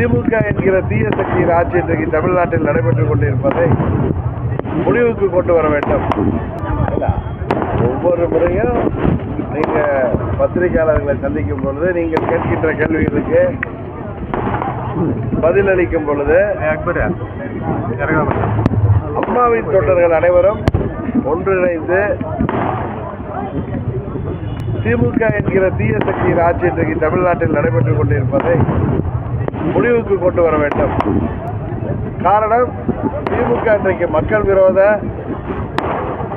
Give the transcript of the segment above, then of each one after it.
திமுக என்கிற தீய சக்தியின் ஆட்சி இன்றைக்கு தமிழ்நாட்டில் நடைபெற்றுக் கொண்டிருப்பதை முடிவுக்கு கொண்டு வர வேண்டும். ஒவ்வொரு முறையும் நீங்க பத்திரிகையாளர்களை சந்திக்கும் பொழுது நீங்கள் கேட்கின்ற கேள்விகளுக்கு பதிலளிக்கும் பொழுது அம்மாவின் தொண்டர்கள் அனைவரும் ஒன்றிணைந்து திமுக என்கிற தீய சக்தியின் ஆட்சி இன்றைக்கு தமிழ்நாட்டில் நடைபெற்றுக் கொண்டிருப்பதை முடிவுக்கு கொண்டு வர வேண்டும். காரணம் திமுக இன்றைக்கு மக்கள் விரோத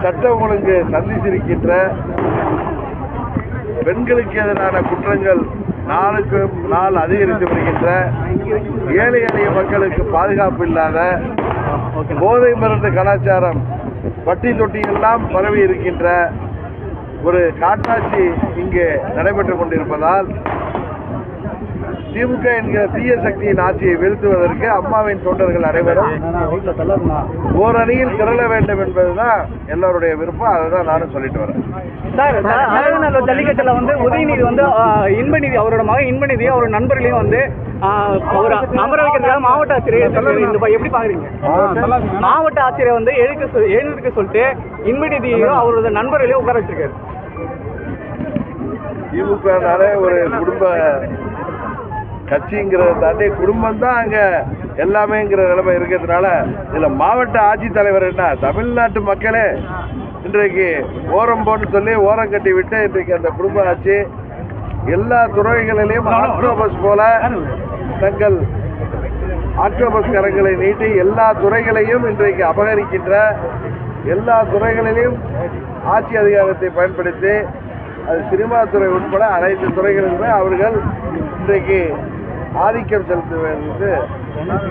சட்டம் ஒழுங்கு சந்தித்திருக்கின்ற பெண்களுக்கு எதிரான குற்றங்கள் நாளுக்கு நாள் அதிகரித்து வருகின்ற ஏழை எளிய மக்களுக்கு பாதுகாப்பு இல்லாத போதை மருந்து கலாச்சாரம் பட்டி தொட்டி எல்லாம் பரவி இருக்கின்ற ஒரு காட்டாட்சி இங்கே நடைபெற்று கொண்டிருப்பதால் திமுக என்கிற தீய சக்தியின் ஆட்சியை வீழ்த்துவதற்கு அம்மாவின் தொண்டர்கள் அனைவரும் ஓர் அணியில் திரள வேண்டும் என்பதுதான் எல்லாருடைய விருப்பம். அதை தான் நானும் சொல்லிட்டு வரேன். சார் அழகநல்லூர் ஜல்லிக்கட்டுல வந்து உதயநிதி வந்து இன்பநிதி அவரோட மகன் இன்பநிதி அவரோட நண்பர்களையும் வந்து அவர் அமர வைக்கிறதுக்காக மாவட்ட ஏத்துக்கிட்டாரு. இந்த எப்படி பாக்குறீங்க? மாவட்ட ஆட்சியரை வந்து எழுக்க எழுந்திருக்க சொல்லிட்டு இன்பநிதியையும் அவரோட நண்பர்களையும் உட்கார வச்சிருக்காரு. திமுகனாலே ஒரு குடும்ப கட்சிங்கிறத தாண்டி குடும்பம் தான் அங்க எல்லாமேங்கிற நிலைமை இருக்கிறதுனால இதுல மாவட்ட ஆட்சித்தலைவர் என்ன? தமிழ்நாட்டு மக்களே இன்றைக்கு ஓரம் போட்டு சொல்லி ஓரம் கட்டி விட்டு இன்றைக்கு அந்த குடும்ப ஆட்சி எல்லா துறைகளிலையும் ஆக்டோபஸ் போல தங்கள் ஆக்டோபஸ் கரங்களை நீட்டி எல்லா துறைகளையும் இன்றைக்கு அபகரிக்கின்ற எல்லா துறைகளிலும் ஆட்சி அதிகாரத்தை பயன்படுத்தி அது சினிமா துறை உட்பட அனைத்து துறைகளிலுமே அவர்கள் இன்றைக்கு ஆதிக்கம் செலுத்துவது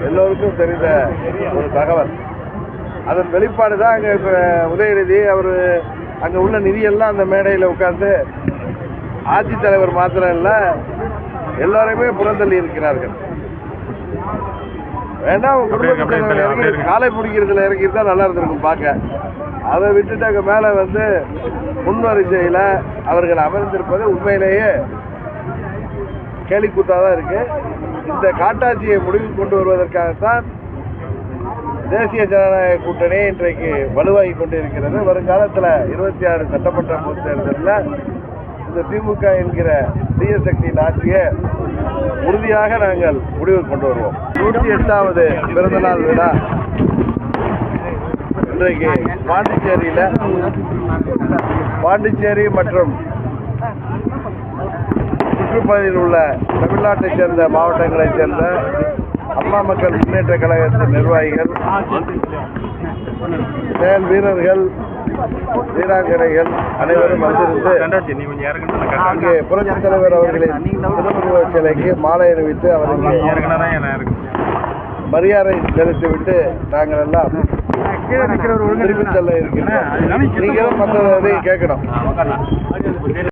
எல்லோருக்கும் தெரிந்த ஒரு தகவல். அதன் வெளிப்பாடு தான் அங்கே இப்போ உதயநிதி அவர் அங்கே உள்ள நிதியெல்லாம் அந்த மேடையில் உட்கார்ந்து ஆட்சித்தலைவர் மாத்திரம் இல்லை எல்லாரையுமே புறந்தள்ளி இருக்கிறார்கள். வேண்டாம் உங்க குடும்பத்து தலைவர் இறங்கி காலை பிடிக்கிறதுல இறங்கி தான் நல்லா இருந்திருக்கும் பார்க்க அதை விட்டுட்டு அங்கே மேலே வந்து முன் வரிசையில் அவர்கள் அமர்ந்திருப்பது உண்மையிலேயே கேலிக்கூத்தாக தான் இருக்கு. இந்த காட்டாட்சியை முடிவுக்கு கொண்டு வருவதற்காகத்தான் தேசிய ஜனநாயக கூட்டணி இன்றைக்கு வலுவாகி கொண்டிருக்கிறது. வருங்காலத்தில் இருபத்தி ஆறு சட்டமன்ற பொது தேர்தலில் இந்த திமுக என்கிற தீய சக்தியின் ஆட்சியை உறுதியாக நாங்கள் முடிவுக்கு கொண்டு வருவோம். நூற்றி எட்டாவது பிறந்தநாள் விழா இன்றைக்கு பாண்டிச்சேரியில். பாண்டிச்சேரி மற்றும் சுற்றுப்பகுதியில் உள்ள தமிழ்நாட்டைச் சேர்ந்த மாவட்டங்களைச் சேர்ந்த அம்மா மக்கள் முன்னேற்ற கழகத்தின் நிர்வாகிகள் செயல் வீரர்கள் வீராங்கனைகள் அனைவரும் வந்திருந்து அங்கே புரட்சித் தலைவர் அவர்களின் திருவுருவச் சிலைக்கு மாலை அணிவித்து அவருக்கு மரியாதை செலுத்திவிட்டு நாங்கள் எல்லாம் திரும்பிச் செல்ல இருக்கின்றோம். நீங்களும் தான் கேட்கணும்.